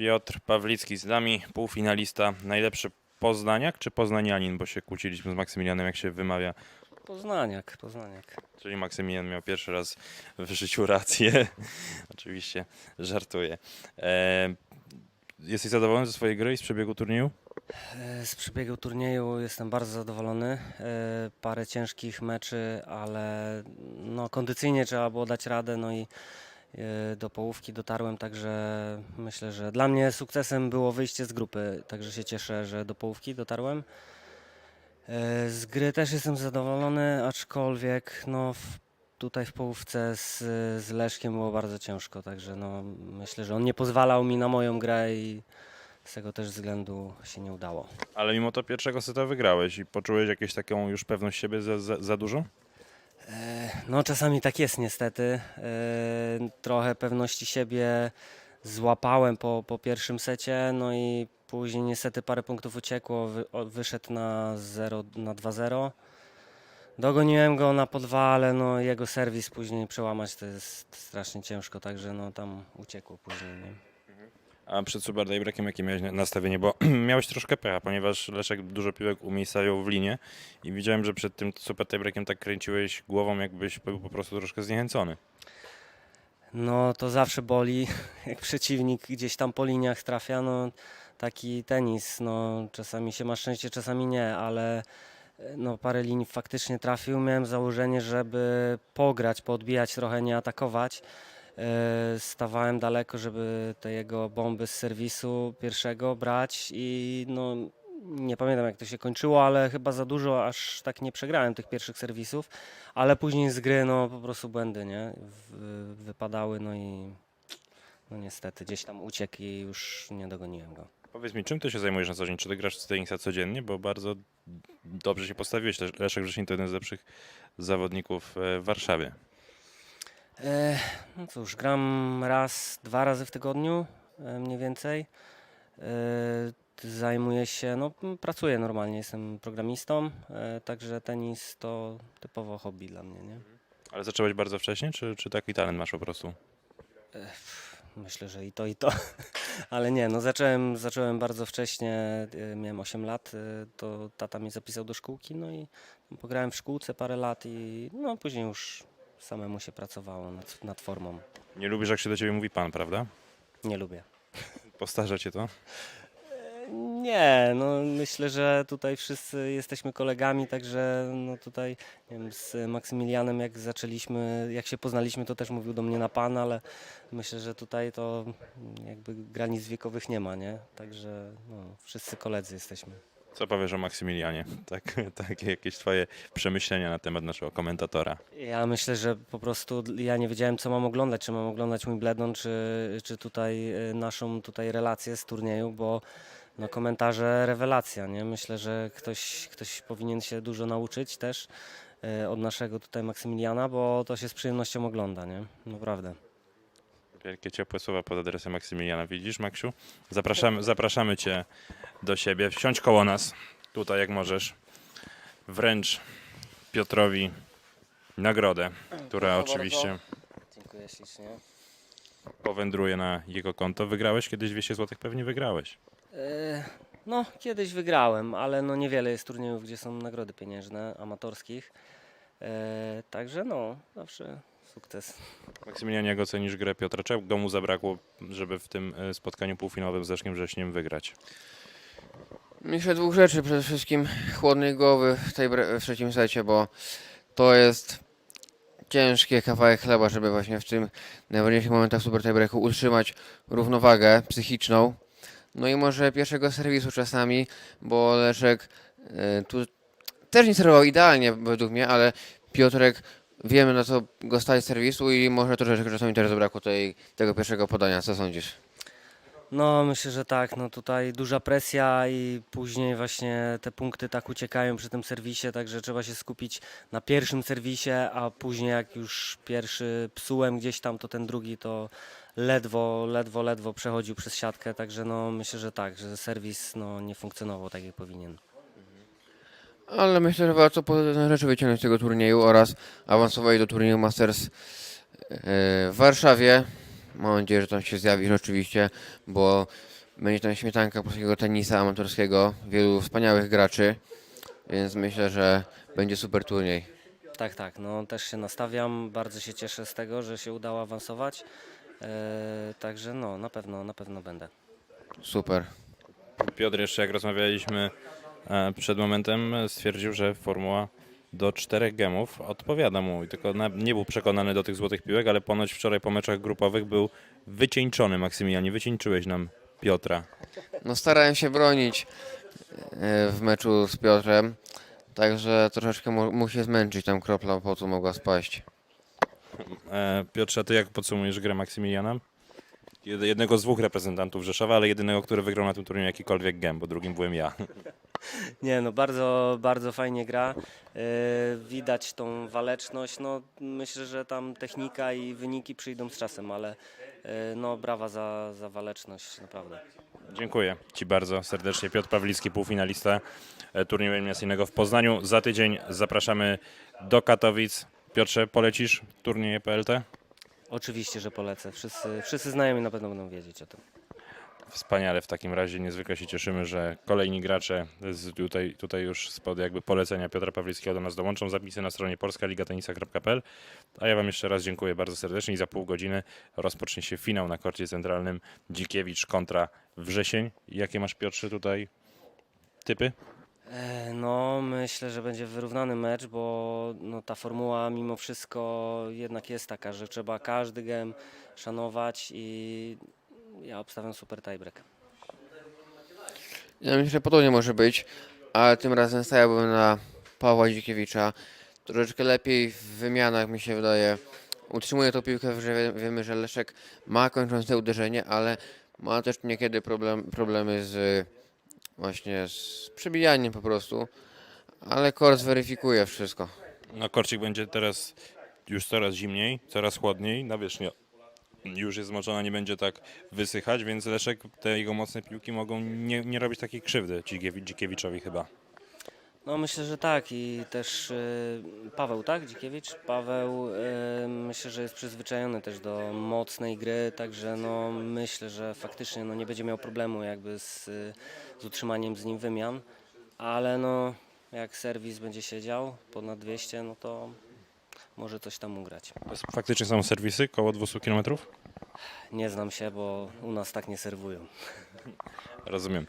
Piotr Pawlicki z nami, półfinalista. Najlepszy poznaniak czy poznanianin, bo się kłóciliśmy z Maksymilianem, jak się wymawia. Poznaniak, Poznaniak. Czyli Maksymilian miał pierwszy raz w życiu rację. Oczywiście żartuję. E, jesteś zadowolony ze swojej gry i z przebiegu turnieju? E, Z przebiegu turnieju jestem bardzo zadowolony. E, Parę ciężkich meczy, ale no, kondycyjnie trzeba było dać radę, no i do połówki dotarłem, także myślę, że dla mnie sukcesem było wyjście z grupy, także się cieszę, że do połówki dotarłem. E, Z gry też jestem zadowolony, aczkolwiek no, w, tutaj w połówce z, z Leszkiem było bardzo ciężko, także no, myślę, że on nie pozwalał mi na moją grę i z tego też względu się nie udało. Ale mimo to pierwszego seta wygrałeś i poczułeś jakąś taką już pewność siebie za, za, za dużą? E, No czasami tak jest niestety. E, Trochę pewności siebie złapałem po, po pierwszym secie, no i później niestety parę punktów uciekło, wyszedł na 0 na 2-0. Dogoniłem go na podwa, ale no jego serwis później przełamać to jest strasznie ciężko, także no tam uciekło później. Nie? A przed super tiebreakiem jakie miałeś na- nastawienie? Bo miałeś troszkę pecha, ponieważ Leszek dużo piłek umiejscawiał w linie i widziałem, że przed tym super tiebreakiem tak kręciłeś głową, jakbyś był po prostu troszkę zniechęcony. No to zawsze boli, jak przeciwnik gdzieś tam po liniach trafia, no taki tenis, no czasami się ma szczęście, czasami nie, ale e, no parę linii faktycznie trafił, miałem założenie, żeby pograć, poodbijać trochę, nie atakować. E, Stawałem daleko, żeby te jego bomby z serwisu pierwszego brać i no nie pamiętam jak to się kończyło, ale chyba za dużo, aż tak nie przegrałem tych pierwszych serwisów, ale później z gry no po prostu błędy, nie? Wypadały, no i no niestety gdzieś tam uciekł i już nie dogoniłem go. Powiedz mi, czym ty się zajmujesz na co dzień? Czy ty grasz w tenisa codziennie? Bo bardzo dobrze się postawiłeś. Lesz- Leszek Wrzesień to jeden z lepszych zawodników e, w Warszawie. E, no cóż, gram raz, dwa razy w tygodniu e, mniej więcej. E, zajmuję się, no m, pracuję normalnie, jestem programistą, e, także tenis to typowo hobby dla mnie, nie? Ale zacząłeś bardzo wcześnie, czy, czy taki talent masz po prostu? Myślę, że i to, i to. Ale nie, no zacząłem, zacząłem bardzo wcześnie, e, miałem 8 lat, e, to tata mnie zapisał do szkółki, no i pograłem w szkółce parę lat i no później już samemu się pracowało nad, nad formą. Nie lubisz, jak się do ciebie mówi pan, prawda? Nie lubię. Postarza cię to? Nie, no myślę, że tutaj wszyscy jesteśmy kolegami, także no tutaj nie wiem, z Maksymilianem jak zaczęliśmy, jak się poznaliśmy, to też mówił do mnie na pan, ale myślę, że tutaj to jakby granic wiekowych nie ma, nie? Także no, wszyscy koledzy jesteśmy. Co powiesz o Maksymilianie? Tak, takie jakieś twoje przemyślenia na temat naszego komentatora. Ja myślę, że po prostu ja nie wiedziałem, co mam oglądać, czy mam oglądać mój Bledon, czy, czy tutaj y, naszą tutaj relację z turnieju, bo no komentarze rewelacja, nie? Myślę, że ktoś, ktoś powinien się dużo nauczyć też y, od naszego tutaj Maksymiliana, bo to się z przyjemnością ogląda, nie? Naprawdę. Wielkie ciepłe słowa pod adresem Maksymiliana. Widzisz, Maksiu? Zapraszamy, zapraszamy cię do siebie. Siądź koło nas, tutaj jak możesz. Wręcz Piotrowi nagrodę, która Proszę oczywiście bardzo. Dziękuję ślicznie. powędruje na jego konto. Wygrałeś kiedyś 200 zł? Pewnie wygrałeś. E, No, kiedyś wygrałem, ale no niewiele jest turniejów, gdzie są nagrody pieniężne, amatorskich. E, Także no, zawsze sukces. Maksymilianie, jak ocenisz grę Piotra? Czego mu zabrakło, żeby w tym e, spotkaniu półfinałowym z Leszkiem Wrześniem wygrać? Myślę dwóch rzeczy. Przede wszystkim chłodnej głowy w, tej, w trzecim secie, bo to jest ciężki kawałek chleba, żeby właśnie w tym najważniejszych momentach super tiebreaku utrzymać równowagę psychiczną. No i może pierwszego serwisu czasami, bo Leszek e, tu też nie serwował idealnie według mnie, ale Piotrek wiemy na co go stać serwisu i może troszeczkę czasami też zabrakło tej, tego pierwszego podania. Co sądzisz? No, myślę, że tak. No tutaj duża presja i później właśnie te punkty tak uciekają przy tym serwisie, także trzeba się skupić na pierwszym serwisie, a później jak już pierwszy psułem gdzieś tam, to ten drugi to ledwo, ledwo, ledwo przechodził przez siatkę, także no myślę, że tak, że serwis no, nie funkcjonował tak jak powinien. Ale myślę, że warto pozytywne rzeczy wyciągnąć z tego turnieju oraz awansować do turnieju Masters e, w Warszawie. Mam nadzieję, że tam się zjawisz oczywiście, bo będzie tam śmietanka polskiego tenisa amatorskiego, wielu wspaniałych graczy, więc myślę, że będzie super turniej. Tak, tak, no też się nastawiam, bardzo się cieszę z tego, że się udało awansować. E, także no, na pewno, na pewno będę. Super. Piotr jeszcze jak rozmawialiśmy przed momentem e, stwierdził, że formuła do czterech gemów odpowiada mu i tylko nie był przekonany do tych złotych piłek, ale ponoć wczoraj po meczach grupowych był wycieńczony Maksymilianie, wycieńczyłeś nam Piotra. No starałem się bronić e, w meczu z Piotrem, także troszeczkę mu, mu się zmęczyć, tam kropla potu mogła spaść. E, Piotrze, a ty jak podsumujesz grę Maksymiliana? Jed- Jednego z dwóch reprezentantów Rzeszowa, ale jedynego, który wygrał na tym turnieju jakikolwiek gem, bo drugim byłem ja. Nie, no bardzo, bardzo fajnie gra. E, widać tą waleczność. No, myślę, że tam technika i wyniki przyjdą z czasem, ale e, no, brawa za, za waleczność, naprawdę. Dziękuję Ci bardzo serdecznie. Piotr Pawlicki, półfinalista e, turnieju eliminacyjnego w Poznaniu. Za tydzień zapraszamy do Katowic. Piotrze, polecisz turnieje PLT? Oczywiście, że polecę. Wszyscy, wszyscy znajomi na pewno będą wiedzieć o tym. Wspaniale w takim razie. Niezwykle się cieszymy, że kolejni gracze z tutaj, tutaj już spod jakby polecenia Piotra Pawlickiego do nas dołączą. Zapisy na stronie polskaligatenisa.pl. A ja Wam jeszcze raz dziękuję bardzo serdecznie i za pół godziny rozpocznie się finał na korcie centralnym Dzikiewicz kontra Wrzesień. Jakie masz Piotrze tutaj typy? E, No, myślę, że będzie wyrównany mecz, bo no, ta formuła mimo wszystko jednak jest taka, że trzeba każdy gem szanować i ja obstawiam super tiebreak. Ja myślę, że podobnie może być, ale tym razem stawiałbym na Pawła Dzikiewicza. Troszeczkę lepiej w wymianach mi się wydaje. Utrzymuje tą piłkę, że wie- wiemy, że Leszek ma kończące uderzenie, ale ma też niekiedy problem, problemy z właśnie z przebijaniem po prostu. Ale Kor zweryfikuje wszystko. No korcik będzie teraz już coraz zimniej, coraz chłodniej, nawierzchnia już jest zmoczona, nie będzie tak wysychać, więc Leszek, te jego mocne piłki mogą nie, nie robić takiej krzywdy Dzikiewi- Dzikiewiczowi chyba. No myślę, że tak i też y, Paweł, tak? Dzikiewicz? Paweł y, myślę, że jest przyzwyczajony też do mocnej gry, także no myślę, że faktycznie no, nie będzie miał problemu jakby z, y, z utrzymaniem z nim wymian, ale no jak serwis będzie siedział ponad 200, no to może coś tam ugrać. Faktycznie są serwisy koło 200 km? Nie znam się, bo u nas tak nie serwują. Rozumiem.